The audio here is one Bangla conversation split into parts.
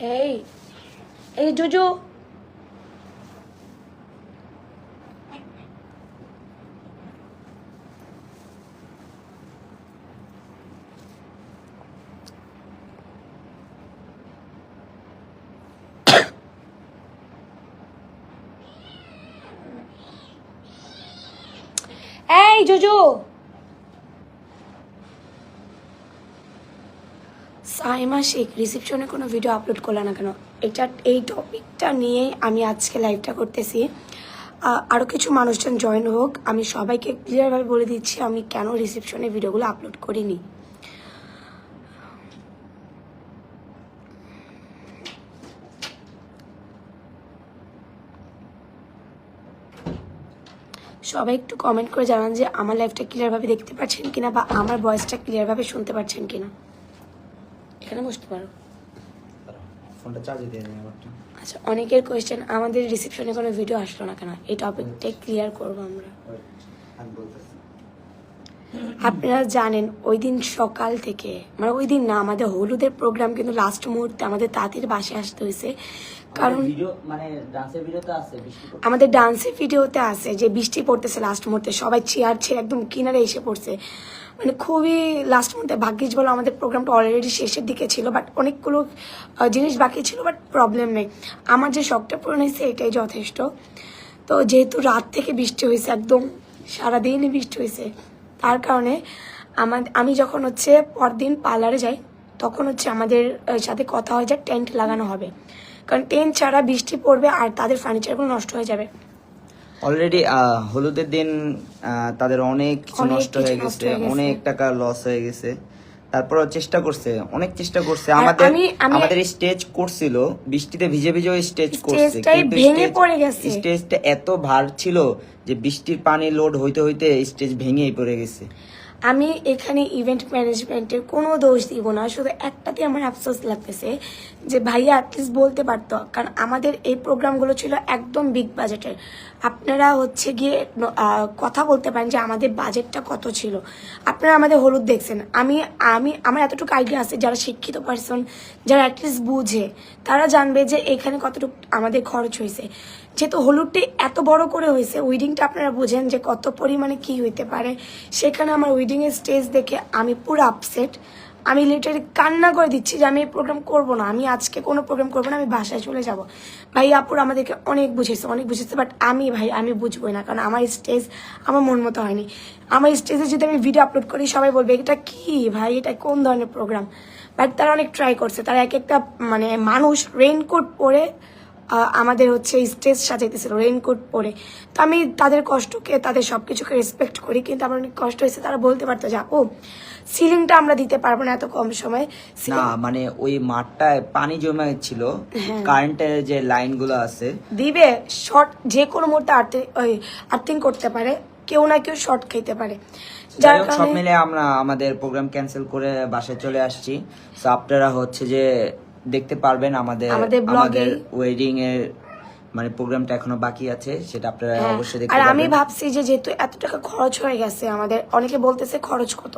এই এই জুজু এই সাইমা শেখ রিসেপশনে কোনো ভিডিও আপলোড করল না কেন? এটা, এই টপিকটা নিয়ে আমি আজকে লাইভটা করতেছি। আরও কিছু মানুষজন জয়েন হোক, আমি সবাইকে ক্লিয়ারভাবে বলে দিচ্ছি, আমি কেন রিসেপশনে ভিডিওগুলো আপলোড করিনি। সবাই একটু কমেন্ট করে জানান যে, আমার লাইফটা ক্লিয়ারভাবে দেখতে পাচ্ছেন কিনা বা আমার ভয়েসটা ক্লিয়ারভাবে শুনতে পাচ্ছেন কিনা। এখানে বসতে পারো। ফোনটা চার্জে দিয়ে দিন আমারটা আচ্ছা অনেকের কোয়েশ্চেন আমাদের রিসেপশনে কোনো ভিডিও আসলো না কেন? এই টপিকটাই ক্লিয়ার করব আমরা। আপনারা জানেন ওই দিন সকাল থেকে মানে ওই দিন না আমাদের হলুদের প্রোগ্রাম কিন্তু লাস্ট মুহূর্তে আমাদের তাঁতির বাসে আসতে হয়েছে। কারণ মানে। আমাদের ডান্সের ভিডিওতে আছে যে বৃষ্টি পড়তেছে লাস্ট মুহূর্তে সবাই চেয়ার ছেড়ে একদম কিনারে এসে পড়ছে। মানে খুবই লাস্ট মুহূর্তে ভাগ্যিস বলো আমাদের প্রোগ্রামটা অলরেডি শেষের দিকে ছিল বাট অনেকগুলো জিনিস বাকি ছিল বাট প্রবলেম নেই। আমার যে শখটা পূরণ হয়েছে, এটাই যথেষ্ট। তো যেহেতু রাত থেকে বৃষ্টি হয়েছে একদম, সারাদিনই বৃষ্টি হয়েছে, তার কারণে আমার, আমি যখন হচ্ছে পরদিন পার্লারে যাই, তখন হচ্ছে আমাদের সাথে কথা হয় যে টেন্ট লাগানো হবে। কারণ টেন্ট ছাড়া বৃষ্টি পড়বে আর তাদের ফার্নিচারগুলো নষ্ট হয়ে যাবে। অলরেডি হলুদের দিন আহ, তাদের অনেক কিছু নষ্ট হয়ে গেছে অনেক টাকা লস হয়ে গেছে। তারপরও চেষ্টা করছে অনেক চেষ্টা করছে। আমাদের আমি- আমি- আমাদের স্টেজ করছিল বৃষ্টিতে ভিজে ভিজে স্টেজ করছে স্টেজটাই ভেঙে পড়ে গেছে। স্টেজটা এত ভার ছিল যে বৃষ্টির পানি লোড হইতে হইতে স্টেজ ভেঙেই পড়ে গেছে। আমি এখানে ইভেন্ট ম্যানেজমেন্টের কোনো দোষ দিব না শুধু একটাতে আমার আফসোস লাগতেছে যে ভাইয়া অ্যাটলিস্ট বলতে পারতো কারণ আমাদের এই প্রোগ্রামগুলো ছিল একদম বিগ বাজেটের আপনারা হচ্ছে গিয়ে কথা বলতে পারেন যে আমাদের বাজেটটা কত ছিল। আপনারা আমাদের হলুদ দেখছেন। আমি আমি, আমার এতটুকু আইডিয়া আছে, যারা শিক্ষিত পার্সন যারা অ্যাটলিস্ট বুঝে, তারা জানবে যে এখানে কতটুকু আমাদের খরচ হয়েছে। যেহেতু হলুদটি এত বড় করে হয়েছে উইডিংটা আপনারা বুঝেন যে কত পরিমাণে কি হইতে পারে। সেখানে আমার উইডিংয়ের স্টেজ দেখে আমি পুরো আপসেট আমি লিটারি কান্না করে দিচ্ছি যে আমি এই প্রোগ্রাম করব না। আমি আজকে কোনো প্রোগ্রাম করব না, আমি বাসায় চলে যাব। ভাই, আপুর আমাদেরকে অনেক বুঝেছে অনেক বুঝেছে বাট আমি ভাই, আমি বুঝবোই না, কারণ আমার স্টেজ আমার মন মতো হয়নি। আমার স্টেজে যদি আমি ভিডিও আপলোড করি, সবাই বলবে, এটা কি ভাই? এটা কোন ধরনের প্রোগ্রাম বাট তারা অনেক ট্রাই করছে, তারা এক একটা মানে মানুষ রেইনকোট পরে আমাদের হচ্ছে স্টেজ সাজাইতেছিল রেইনকোট পরে। তো আমি তাদের কষ্টকে তাদের সব কিছুকে রেসপেক্ট করি কিন্তু আমার অনেক কষ্ট হয়েছে তারা বলতে পারতো যে ও সিলিংটা আমরা দিতে পারব না এত কম সময়। না মানে ওই মাঠটায় পানি জমে ছিল হ্যাঁ। কারেন্টের যে লাইনগুলো আছে। দিবে শর্ট যে কোনো মুহূর্তে আর্থিং ওই আর্থিং করতে পারে কেউ না কেউ শর্ট খেতে পারে। যার সব মিলে আমরা আমাদের প্রোগ্রাম ক্যান্সেল করে বাসায় চলে আসছি। তো আপনারা হচ্ছে যে দেখতে পারবেন আমাদের আমাদের। ওয়েডিং এর মানে প্রোগ্রামটা এখনও বাকি আছে সেটা আপনারা হ্যাঁ, অবশ্যই দেখতে আর আমি ভাবছি যে যেহেতু এত টাকা খরচ হয়ে গেছে আমাদের অনেকে বলতেছে খরচ কত।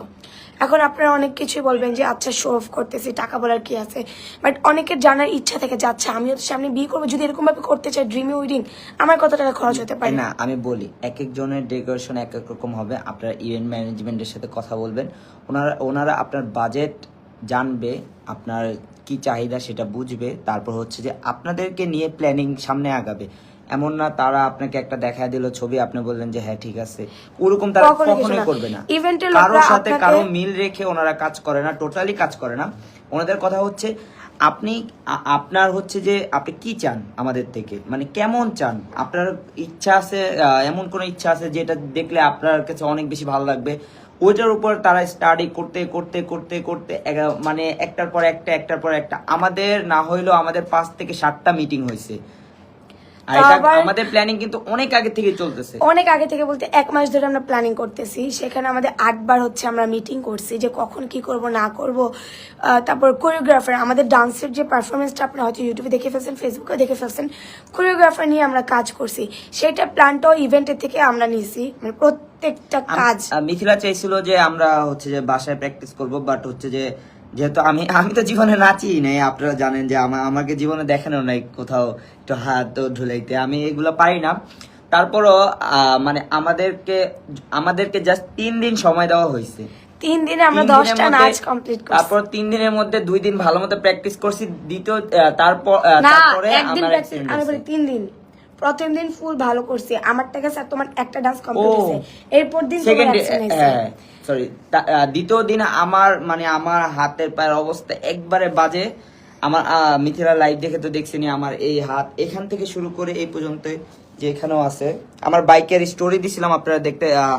এখন আপনারা অনেক কিছুই বলবেন যে আচ্ছা শো অফ করতেছি টাকা বলার কি আছে? বাট অনেকের জানার ইচ্ছা থেকে যে আচ্ছা আমিও তো সামনে বিয়ে করব যদি এরকম ভাবে করতে চাই ড্রিমি উইডিং আমার কত টাকা খরচ হতে পারে? না আমি বলি এক একজনের ডেকোরেশন এক এক রকম হবে আপনারা ইভেন্ট ম্যানেজমেন্টের সাথে কথা বলবেন। ওনারা ওনারা আপনার বাজেট জানবে আপনার কি চাহিদা সেটা বুঝবে। তারপর হচ্ছে যে আপনাদেরকে নিয়ে প্ল্যানিং সামনে আগাবে। এমন না তারা আপনাকে একটা দেখায় দিল ছবি আপনি বললেন যে হ্যাঁ ঠিক আছে। ওরকম তারা কখনোই। করবে না। কারোর সাথে কারও মিল রেখে ওনারা কাজ করে না টোটালি কাজ করে না। ওনাদের কথা হচ্ছে আপনি আপনার হচ্ছে যে আপনি কি চান আমাদের থেকে? মানে কেমন চান? আপনার ইচ্ছা আছে এমন কোন ইচ্ছা আছে যেটা দেখলে আপনার কাছে অনেক বেশি ভালো লাগবে? ওইটার উপর তারা স্টাডি করতে করতে করতে করতে মানে একটার পর একটা, একটার পর একটা। আমাদের না হইলেও আমাদের পাঁচ থেকে সাতটা মিটিং হয়েছে আর এটা আমাদের প্ল্যানিং কিন্তু অনেক আগে থেকে চলতেছে। অনেক আগে থেকে বলতে এক মাস ধরে আমরা প্ল্যানিং করতেছি। সেখানে আমাদের আটবার হচ্ছে আমরা মিটিং করছি যে কখন কি করব না করব। তারপর কোরিওগ্রাফার আমাদের ডান্সের যে পারফরমেন্সটা আপনারা হয়তো ইউটিউবে দেখে ফেলছেন ফেসবুকে দেখে ফেলছেন কোরিওগ্রাফার নিয়ে আমরা কাজ করছি। সেটা প্ল্যানটাও ইভেন্টের থেকে আমরা নিয়েছি মানে প্রত্যেকটা কাজ। মিথিলা চাইছিল যে আমরা হচ্ছে যে বাসায় প্র্যাকটিস করব বাট হচ্ছে যে যেহেতু আমি আমি তো জীবনে নাচি নাই আপনারা জানেন যে আমার আমাকে জীবনে দেখানো নাই কোথাও একটু হাত ঢুলাইতে আমি এগুলো পারি না। তারপরও মানে আমাদেরকে আমাদেরকে জাস্ট তিন দিন সময় দেওয়া হয়েছে তিন দিনে আমরা দশটা নাচ কমপ্লিট করছি। তারপর তিন দিনের মধ্যে দুই দিন ভালো মতো প্র্যাকটিস করছি দ্বিতীয় তারপর তারপরে একদিন আমি বলি তিন দিন। প্রথম দিন ফুল ভালো করছি। আমার থেকে স্যার তোমার একটা ডান্স কমপ্লিট হয়েছে এরপর দিন সেকেন্ড হ্যাঁ। সরি দ্বিতীয় দিন আমার মানে আমার হাতের পায়ের অবস্থা একবারে বাজে। আমার মিথিলা লাইভ দেখে তো দেখছেনি আমার এই হাত। এখান থেকে শুরু করে এই পর্যন্ত যে এখানেও আছে। আমার বাইকের স্টোরি দিছিলাম আপনারা দেখতে আহ,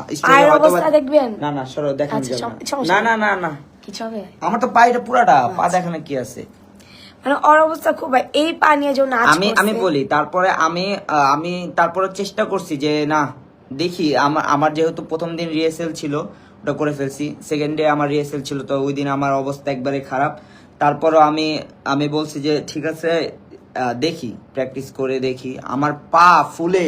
হয়তো দেখবেন? না না সরো দেখেন আচ্ছা, না। না না না কিছু হবে? আমার তো পুরাটা আচ্ছা। পা দেখানো কি আছে? মানে ওর অবস্থা খুব। এই পা নিয়ে যে আমি আমি বলি তারপরে আমি আমি তারপরে চেষ্টা করছি যে না দেখি আমার আমার যেহেতু প্রথম দিন রিহার্সেল ছিল ওটা করে ফেলছি। সেকেন্ড ডে আমার রিহার্সেল ছিল তো ওই দিন আমার অবস্থা একবারে খারাপ। তারপরও আমি আমি বলছি যে ঠিক আছে দেখি প্র্যাকটিস করে দেখি। আমার পা ফুলে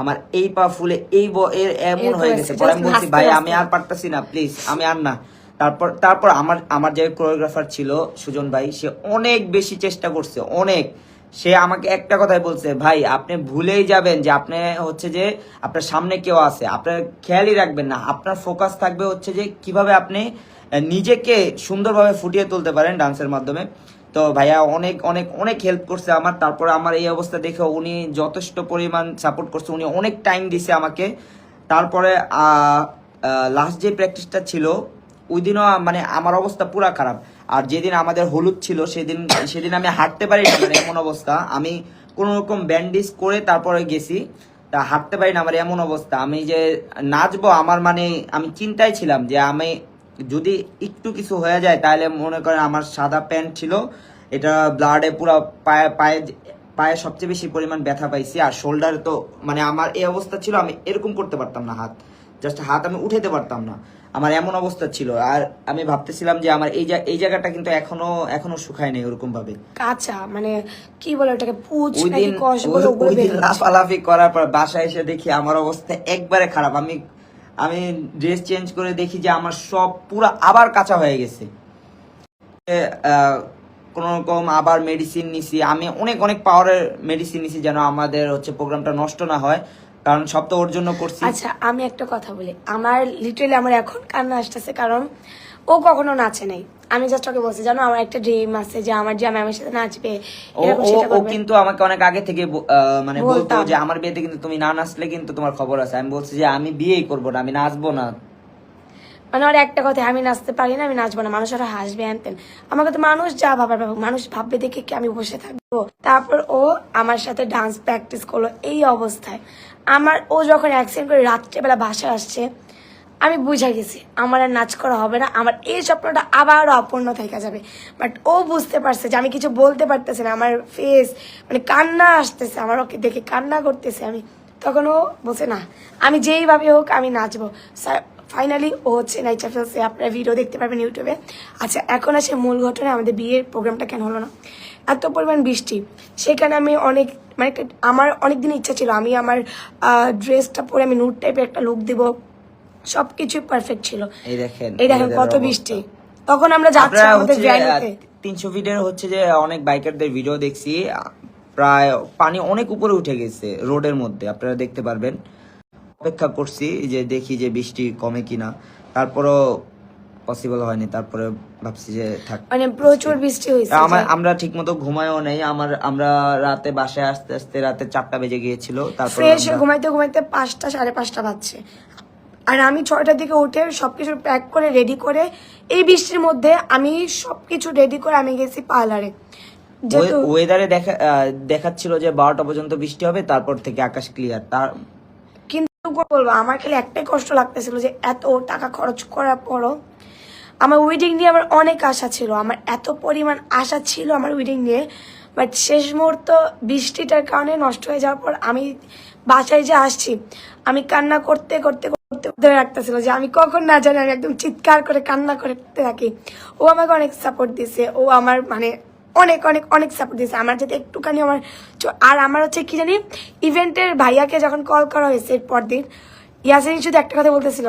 আমার এই পা ফুলে এই এর এমন হয়ে গেছে। পরে আমি বলছি ভাই আমি আর পারতাছি না প্লিজ আমি আর না। তারপর তারপর আমার আমার যে কোরিওগ্রাফার ছিল সুজন ভাই সে অনেক বেশি চেষ্টা করছে অনেক। সে আমাকে একটা কথাই বলছে, ভাই, আপনি ভুলেই যাবেন যে আপনি হচ্ছে যে আপনার সামনে কেউ আছে। আপনার খেয়ালই রাখবেন না। আপনার ফোকাস থাকবে হচ্ছে যে কীভাবে আপনি নিজেকে সুন্দরভাবে ফুটিয়ে তুলতে পারেন ডান্সের মাধ্যমে। তো ভাইয়া অনেক অনেক অনেক হেল্প করছে আমার। তারপরে আমার এই অবস্থা দেখে উনি যথেষ্ট পরিমাণ সাপোর্ট করছে। উনি অনেক টাইম দিছে আমাকে। তারপরে লাস্ট যে প্র্যাকটিসটা ছিল, ওই দিনও মানে আমার অবস্থা পুরা খারাপ। আর যেদিন আমাদের হলুদ ছিল, সেদিন সেদিন আমি হাঁটতে পারি না মানে এমন অবস্থা। আমি কোনো রকম ব্যান্ডেজ করে তারপরে গেছি, তা হাঁটতে পারি না আমার এমন অবস্থা। আমি যে নাচবো, আমার মানে আমি চিন্তায় ছিলাম যে আমি যদি একটু কিছু হয়ে যায়, তাহলে মনে করেন আমার সাদা প্যান্ট ছিল, এটা ব্লাডে পুরো পায়ে পায়ে পায়ে সবচেয়ে বেশি পরিমাণ ব্যথা পাইছি, আর শোল্ডারে তো মানে আমার এই অবস্থা ছিল, আমি এরকম করতে পারতাম না হাত। জাস্ট হাত আমি উঠাতে পারতাম না। আমার এমন অবস্থা ছিল। আর আমি ভাবতেছিলাম যে আমার এই এই জায়গাটা কিন্তু এখনও এখনও শুকায় নেই ওরকম ভাবে কাঁচা মানে কি বলে ওটাকে পুচ নাকি কষ বলে ওগুলো লাফালাফি করার পর বাসায় এসে দেখি আমার অবস্থা একবারে খারাপ। আমি আমি ড্রেস চেঞ্জ করে দেখি যে আমার সব পুরো আবার কাঁচা হয়ে গেছে। কোন রকম আবার মেডিসিন নিছি। আমি অনেক অনেক পাওয়ারের মেডিসিন নিছি যেন আমাদের হচ্ছে প্রোগ্রামটা নষ্ট না হয়। কারণ সব তো ওর জন্য করছি। আচ্ছা আমি একটা কথা বলি। আমার লিটারেলি আমার এখন কান্না আসতেছে কারণ ও কখনো নাচে নাই। আমি জাস্ট ওকে বলছি জানো আমার একটা ড্রিম আছে যে আমার যে ম্যামের সাথে নাচবে ও কিন্তু আমাকে অনেক আগে থেকে মানে বলতো যে আমার বিয়েতে কিন্তু তুমি না নাচলে কিন্তু তোমার খবর আছে। আমি বলছি যে আমি বিয়েই করব না আমি নাচবো না। মানে ওর একটা কথা আমি নাচতে পারি না আমি নাচবো না। মানুষ ওরা হাসবে আনতেন আমাকে তো মানুষ যা ভাবার ভাবুক মানুষ ভাববে দেখে কি আমি বসে থাকব। তারপর ও আমার সাথে ডান্স প্র্যাকটিস করল এই অবস্থায়। আমার, ও যখন অ্যাক্সিডেন্ট করে রাত্রেবেলা বাসায় আসছে, আমি বুঝে গেছি, আমার আর নাচ করা হবে না, আমার এই স্বপ্নটা আবারও অপূর্ণ থেকে যাবে। বাট ও বুঝতে পারছে যে আমি কিছু বলতে পারতেছি না, আমার ফেস মানে কান্না আসতেছে, আমার ওকে দেখে কান্না করতেছে আমি। তখন ও বলছে, না, আমি যেইভাবে হোক আমি নাচবো। ফাইনালি ও হচ্ছে নাইচা ফেলছে আপনারা ভিডিও দেখতে পারবেন ইউটিউবে আচ্ছা এখন আসে মূল ঘটনায় আমাদের বিয়ের প্রোগ্রামটা কেন হলো না? এত পরিমাণ বৃষ্টি, সেখানে আমি অনেক মানে আমার অনেক দিন ইচ্ছা ছিল। আমি আমার ড্রেসটা পরে আমি নুট টাইপের একটা লুক দিব। সবকিছুই পারফেক্ট ছিল। এই দেখেন এই দেখেন কত বৃষ্টি। তখন আমরা যাচ্ছি আমাদের ভ্যানিতে তিনশো ফিটের হচ্ছে যে অনেক বাইকারদের ভিডিও দেখছি। প্রায় পানি অনেক উপরে উঠে গেছে রোডের মধ্যে আপনারা দেখতে পারবেন। অপেক্ষা করছি যে দেখি যে বৃষ্টি কমে কিনা। তারপরও পসিবল হয়নি তারপরে ভাবছি যে থাক মানে প্রচুর বৃষ্টি হয়েছে আমার আমরা ঠিক মতো ঘুমায়ও নেই আমার আমরা রাতে বাসায় আসতে আসতে রাতে চারটা বেজে গিয়েছিল তারপরে ফ্রেশ ঘুমাইতে ঘুমাইতে পাঁচটা সাড়ে পাঁচটা বাজছে। আর আমি ছয়টার দিকে উঠে সবকিছু প্যাক করে রেডি করে এই বৃষ্টির মধ্যে আমি সবকিছু রেডি করে আমি গেছি পার্লারে। যেহেতু ওয়েদারে দেখা দেখাচ্ছিল যে বারোটা পর্যন্ত বৃষ্টি হবে তারপর থেকে আকাশ ক্লিয়ার তার কিন্তু বলব আমার খালি একটাই কষ্ট লাগতেছিল যে এত টাকা খরচ করার পরও আমার ওয়েডিং নিয়ে আমার অনেক আশা ছিল, আমার এত পরিমাণ আশা ছিল আমার ওয়েডিং নিয়ে বাট শেষ মুহূর্ত বৃষ্টিটার কারণে নষ্ট হয়ে যাওয়ার পর আমি বাসায় যে আসছি, আমি কান্না করতে করতে করতে ধরে রাখতেছিল যে আমি কখন না জানি, আমি একদম চিৎকার করে কান্না করতে থাকি। ও আমাকে অনেক সাপোর্ট দিছে, ও আমার মানে অনেক অনেক অনেক সাপোর্ট দিয়েছে আমার যাতে একটুখানি আমার আর আমার হচ্ছে কি জানি ইভেন্টের ভাইয়াকে যখন কল করা হয়েছে এর পরদিন, ইয়াসিন শুধু একটা কথা বলতেছিল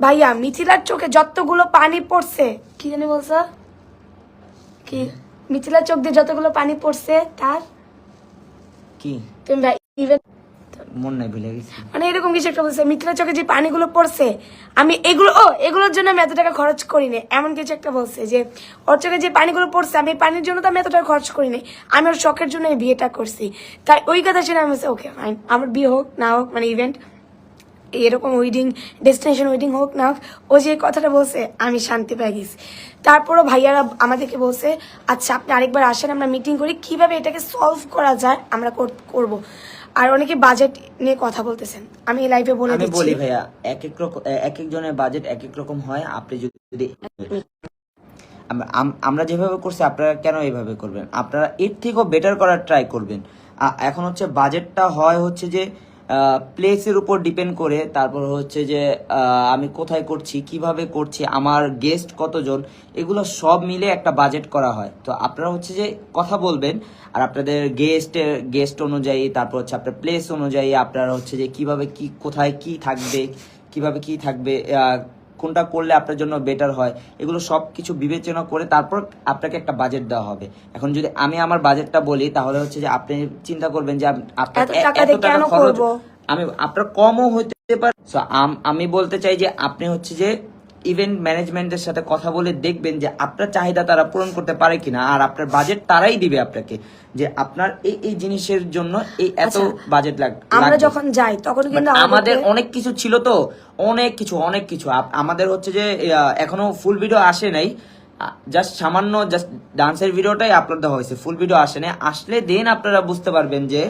ভাইয়া মিথিলার চোখে যতগুলো পানি পড়ছে কি জানি বলছো? কি? মিথিলা চোখ দিয়ে যতগুলো পানি পড়ছে তার কি? তুমি ভাই ইভেন মন নাই ভুলে গেছি। মানে এরকম কিছু একটা বলছে মিথিলা চোখে যে পানিগুলো পড়ছে আমি এগুলো ও এগুলোর জন্য আমি এত টাকা খরচ করিনি। এমন কিছু একটা বলছে যে ওর চোখে যে পানিগুলো পড়ছে আমি পানির জন্য তো আমি এত টাকা খরচ করিনি। আমি ওর শখের জন্য এই বিয়েটা করছি। তাই ওই কথা শুনে আমি বলছি ওকে ফাইন আমার বিয়ে হোক না হোক মানে ইভেন্ট এরকম ওয়েডিং ডেস্টিনেশন ওয়েডিং হোক না ও যে কথাটা বলছে আমি শান্তি পেয়ে গেছি। তারপরও ভাইয়ারা আমাদেরকে বলছে আচ্ছা আপনি আরেকবার আসেন আমরা মিটিং করি। কীভাবে এটাকে সলভ করা যায় আমরা কর- করব। আর অনেকে বাজেট নিয়ে কথা বলতেছেন। আমি এই লাইভে বলে দিচ্ছি। বলি ভাইয়া এক এক রকম এক একজনের বাজেট এক এক রকম হয় আপনি যদি আম- আম- আমরা যেভাবে করছি আপনারা কেন এইভাবে করবেন? আপনারা এর থেকেও বেটার করার ট্রাই করবেন। এখন হচ্ছে বাজেটটা হয় হচ্ছে যে প্লেসের উপর ডিপেন্ড করে, তারপর হচ্ছে যে আমি কোথায় করছি, কীভাবে করছি, আমার গেস্ট কতজন, এগুলো সব মিলে একটা বাজেট করা হয়। তো আপনারা হচ্ছে যে কথা বলবেন, আর আপনাদের গেস্টের গেস্ট অনুযায়ী, তারপর হচ্ছে আপনার প্লেস অনুযায়ী, আপনারা হচ্ছে যে কীভাবে কি, কোথায় কি থাকবে, কীভাবে কি থাকবে কোনটা করলে আপনার জন্য বেটার হয় এগুলো সব কিছু বিবেচনা করে তারপর আপনাকে একটা বাজেট দেওয়া হবে। এখন যদি আমি আমার বাজেটটা বলি তাহলে হচ্ছে যে আপনি চিন্তা করবেন যে আপ- আপনার এত টাকা খরচ আমি আপনার কমও হতে পারে। আমি বলতে চাই যে আপনি হচ্ছে যে ইভেন্ট ম্যানেজমেন্টের সাথে কথা বলে দেখবেন যে আপনার চাহিদা তারা পূরণ করতে পারে কিনা আর আপনার বাজেট তারাই দিবে আপনাকে যে আপনার এই এই জিনিসের জন্য এই এত আচ্ছা, বাজেট লাগ- আমরা যখন যাই তখন কিন্তু আমাদের অনেক কিছু ছিল তো অনেক কিছু অনেক কিছু। আমাদের হচ্ছে যে এখনও ফুল ভিডিও আসে নাই। জাস্ট সামান্য জাস্ট ডান্সের ভিডিওটাই আপলোড দেওয়া হয়েছে ফুল ভিডিও আসে নাই। আসলে দেন আপনারা বুঝতে পারবেন যে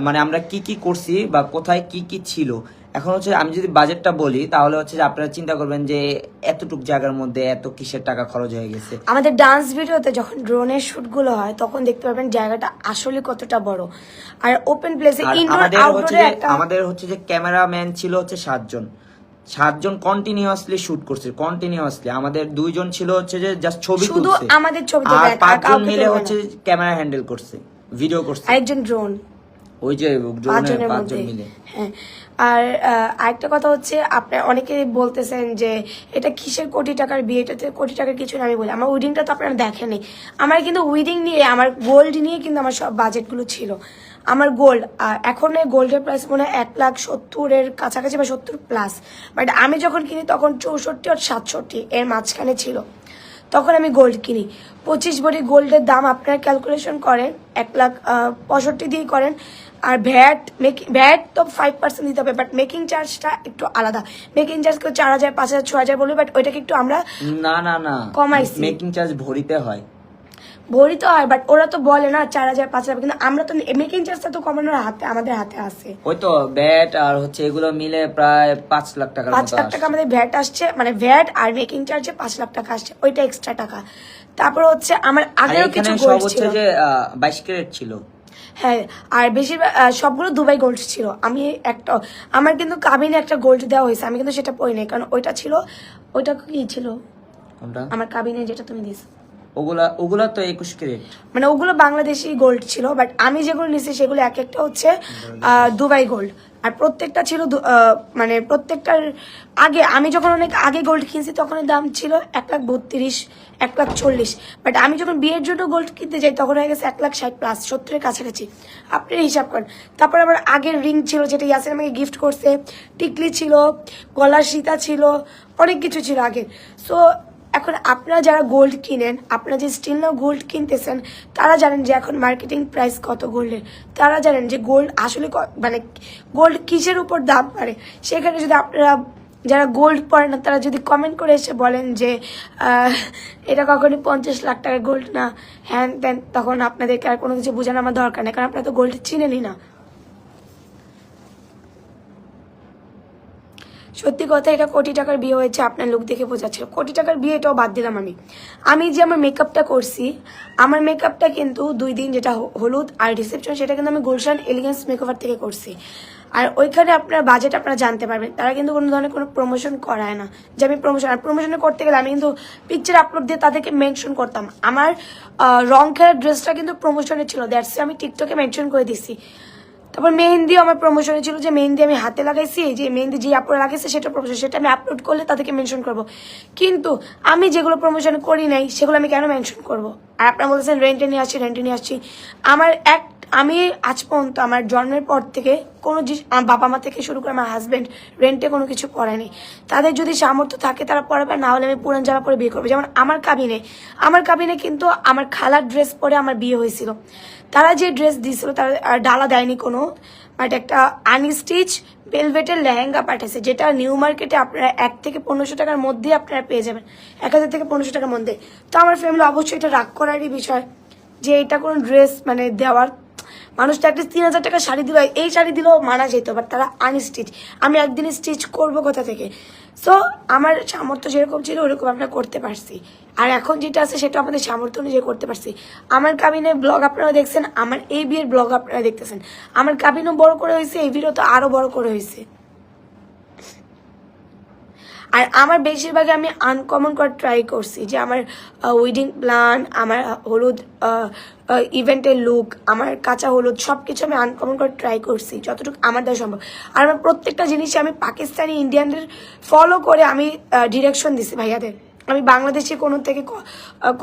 মানে আমরা কি কি করছি বা কোথায় কি কি ছিল। এখন হচ্ছে আমি যদি বাজেটটা বলি তাহলে হচ্ছে যে আপনারা চিন্তা করবেন যে এতটুক জায়গার মধ্যে এত কিসের টাকা খরচ হয়ে গেছে। আমাদের ডান্স ভিডিওতে যখন ড্রোনের শুটগুলো হয় তখন দেখতে পাবেন জায়গাটা আসলে কতটা বড়। আর ওপেন প্লেসে ইনডোর আমাদের হচ্ছে আউটডোরে যে আমাদের হচ্ছে যে ক্যামেরাম্যান ছিল হচ্ছে সাতজন। সাতজন কন্টিনিউয়াসলি শুট করছে কন্টিনিউয়াসলি আমাদের দুইজন ছিল হচ্ছে যে জাস্ট ছবি শুধু আমাদের ছবি আর পাঁচজন মিলে হচ্ছে ক্যামেরা হ্যান্ডেল করছে ভিডিও করছে। আরেকজন ড্রোন ওই যে পাঁচজনের মধ্যে। হ্যাঁ। আর আরেকটা কথা হচ্ছে আপনার অনেকে বলতেছেন যে এটা কিসের কোটি টাকার বিয়ে? এটাতে কোটি টাকার কিছু না আমি বলি আমার উইডিংটা তো আপনারা দেখেনি আমার কিন্তু উইডিং নিয়ে আমার গোল্ড নিয়ে কিন্তু আমার সব বাজেটগুলো ছিল। আমার গোল্ড এখন গোল্ডের প্রাইস মনে হয় এক লাখ সত্তরের কাছাকাছি বা সত্তর প্লাস বাট আমি যখন কিনি তখন চৌষট্টি আর সাতষট্টি এর মাঝখানে ছিল। তখন আমি গোল্ড কিনি। পঁচিশ ভরি গোল্ডের দাম আপনারা ক্যালকুলেশন করেন এক লাখ পঁয়ষট্টি দিয়ে করেন। আর ভ্যাট মেকিং ভ্যাট তো ফাইভ পার্সেন্ট দিতে হবে বাট মেকিং চার্জটা একটু আলাদা। মেকিং চার্জ কেউ চার হাজার পাঁচ হাজার ছ হাজার বলবে বাট ওইটাকে একটু আমরা না না না। কমাইছি। মেকিং চার্জ ভরিতে হয়। ভরি তো হয় বাট ওরা তো বলে না চার হাজার পাঁচ হাজার কিন্তু আমরা তো মেকিং চার্জটা তো কমানোর হাতে আমাদের হাতে আছে। ওই তো ব্যাট আর হচ্ছে এগুলো মিলে প্রায় পাঁচ লাখ টাকা পাঁচ লাখ টাকা আমাদের ভ্যাট আসছে মানে ভ্যাট আর মেকিং চার্জে পাঁচ লাখ টাকা আসছে ওইটা এক্সট্রা টাকা। তারপর হচ্ছে আমার আগেও কিছু সব হচ্ছে যে বাইশ ক্যারেট ছিল। হ্যাঁ আর বেশিরভাগ সবগুলো দুবাই গোল্ড ছিল। আমি একটা আমার কিন্তু কাবিনে একটা গোল্ড দেওয়া হয়েছে আমি কিন্তু সেটা পড়ি নাই কারণ ওইটা ছিল ওইটা কি ছিল? আমার কাবিনে যেটা তুমি দিস ওগুলা ওগুলা তো একুশ ক্যারেট। মানে ওগুলো বাংলাদেশি গোল্ড ছিল বাট আমি যেগুলো নিয়েছি সেগুলো এক একটা হচ্ছে দুবাই গোল্ড আর প্রত্যেকটা ছিল মানে প্রত্যেকটার আগে, আমি যখন অনেক আগে গোল্ড কিনছি, তখন দাম ছিল এক লাখ বত্রিশ, এক লাখ চল্লিশ। বাট আমি যখন বিয়ের জন্য গোল্ড কিনতে যাই, তখন হয়ে গেছে এক লাখ ষাট প্লাস সত্তরের কাছাকাছি। আপনি হিসাব করেন। তারপর আমার আগের রিং ছিল, যেটা ইয়াসিন আমাকে গিফট করছে, টিকলি ছিল, গলার সীতা ছিল, অনেক কিছু ছিল আগে। সো এখন আপনারা যারা গোল্ড কিনেন, আপনারা যে স্টিল গোল্ড কিনতেছেন, তারা জানেন যে এখন মার্কেটিং প্রাইস কত গোল্ডের তারা জানেন যে গোল্ড আসলে মানে গোল্ড কিসের উপর দাম বাড়ে। সেখানে যদি আপনারা যারা গোল্ড পরে না, তারা যদি কমেন্ট করে এসে বলেন যে এটা কখনই পঞ্চাশ লাখ টাকার গোল্ড না হ্যান ত্যান তখন আপনাদেরকে আর কোনো কিছু বোঝানো আমার দরকার নেই, কারণ আপনারা তো গোল্ড চিনেনই না। সত্যি কথা, এটা কোটি টাকার বিয়ে হয়েছে, আপনার লোক দেখে বোঝাচ্ছিল। কোটি টাকার বিয়ে এটাও বাদ দিলাম আমি। আমি যে আমার মেকআপটা করছি, আমার মেকআপটা কিন্তু দুই দিন যেটা হলুদ আর রিসেপশন সেটা কিন্তু আমি গুলশান এলিগেন্স মেকওভার থেকে করছি। আর ওইখানে আপনার বাজেট আপনারা জানতে পারবেন, তারা কিন্তু কোনো ধরনের কোনো প্রমোশন করায় না। যে আমি প্রমোশন আর প্রমোশন করতে গেলে আমি কিন্তু পিকচার আপলোড দিয়ে তাদেরকে মেনশন করতাম। আমার রং খেলার ড্রেসটা কিন্তু প্রমোশনে ছিল দ্যাটস আমি টিকটকে মেনশন করে দিছি। তারপর মেহেন্দি আমার প্রমোশনে ছিল যে মেহেন্দি আমি হাতে লাগাইছি যে মেহেন্দি যে আপলোড লাগাইছে সেটা প্রমোশন সেটা আমি আপলোড করলে তাদেরকে মেনশন করব। কিন্তু আমি যেগুলো প্রমোশন করি নাই, সেগুলো আমি কেন মেনশন করব? আর আপনারা বলতেছেন রেন্টে নিয়ে আসছি রেন্টে নিয়ে আসছি। আমার এক আমি আজ পর্যন্ত আমার জন্মের পর থেকে কোনো জিনিস, আমার বাবা মা থেকে শুরু করে আমার হাজবেন্ড রেন্টে কোনো কিছু পড়েনি। তাদের যদি সামর্থ্য থাকে তারা পড়াবে, না হলে আমি পুরান জামা পরে বিয়ে করব। যেমন আমার কাবিনে আমার কাবিনে কিন্তু আমার খালার ড্রেস পরে আমার বিয়ে হয়েছিল। তারা যে ড্রেস দিয়েছিল তারা ডালা দেয়নি কোনো বাট একটা আনস্টিচ বেলভেটের লেহেঙ্গা পাঠিয়েছে, যেটা নিউ মার্কেটে আপনারা এক থেকে পনেরোশো টাকার মধ্যে আপনারা পেয়ে যাবেন। এক হাজার থেকে পনেরোশো টাকার মধ্যে। তো আমার ফ্যামিলি অবশ্যই এটা রাগ করারই বিষয় যে এটা কোনো ড্রেস মানে দেওয়ার মানুষ তো একটা তিন হাজার টাকা শাড়ি দিল, এই শাড়ি দিলেও মানা যেত বাট তারা আনস্টিচ আমি একদিন স্টিচ করব কোথা থেকে? সো আমার সামর্থ্য যেরকম ছিল, ওরকম আমরা করতে পারছি। আর এখন যেটা আছে, সেটা আমাদের সামর্থ্য অনুযায়ী করতে পারছি। আমার কাবিনের ব্লগ আপনারা দেখছেন, আমার এই বিয়ের ব্লগ আপনারা দেখতেছেন। আমার কাবিনও বড় করে হয়েছে, এই বিয়েও তো আরও বড় করে হয়েছে। আর আমার বেশিরভাগ আমি আনকমন করার ট্রাই করছি যে আমার উইডিং প্ল্যান আমার হলুদ ইভেন্টের লুক আমার কাঁচা হলুদ সব কিছু আমি আনকমন করার ট্রাই করছি, যতটুকু আমার দ্বারা সম্ভব। আর আমার প্রত্যেকটা জিনিসে আমি পাকিস্তানি ইন্ডিয়ানদের ফলো করে আমি ডিরেকশন দিছি ভাইয়াদের। আমি বাংলাদেশে কোনো থেকে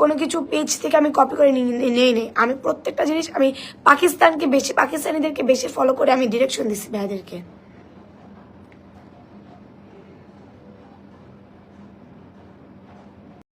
কোনো কিছু পেজ থেকে আমি কপি করে নিয়ে নেই নেই। আমি প্রত্যেকটা জিনিস আমি পাকিস্তানকে বেশি, পাকিস্তানিদেরকে বেশি ফলো করে আমি ডিরেকশন দিছি ভাইয়াদেরকে।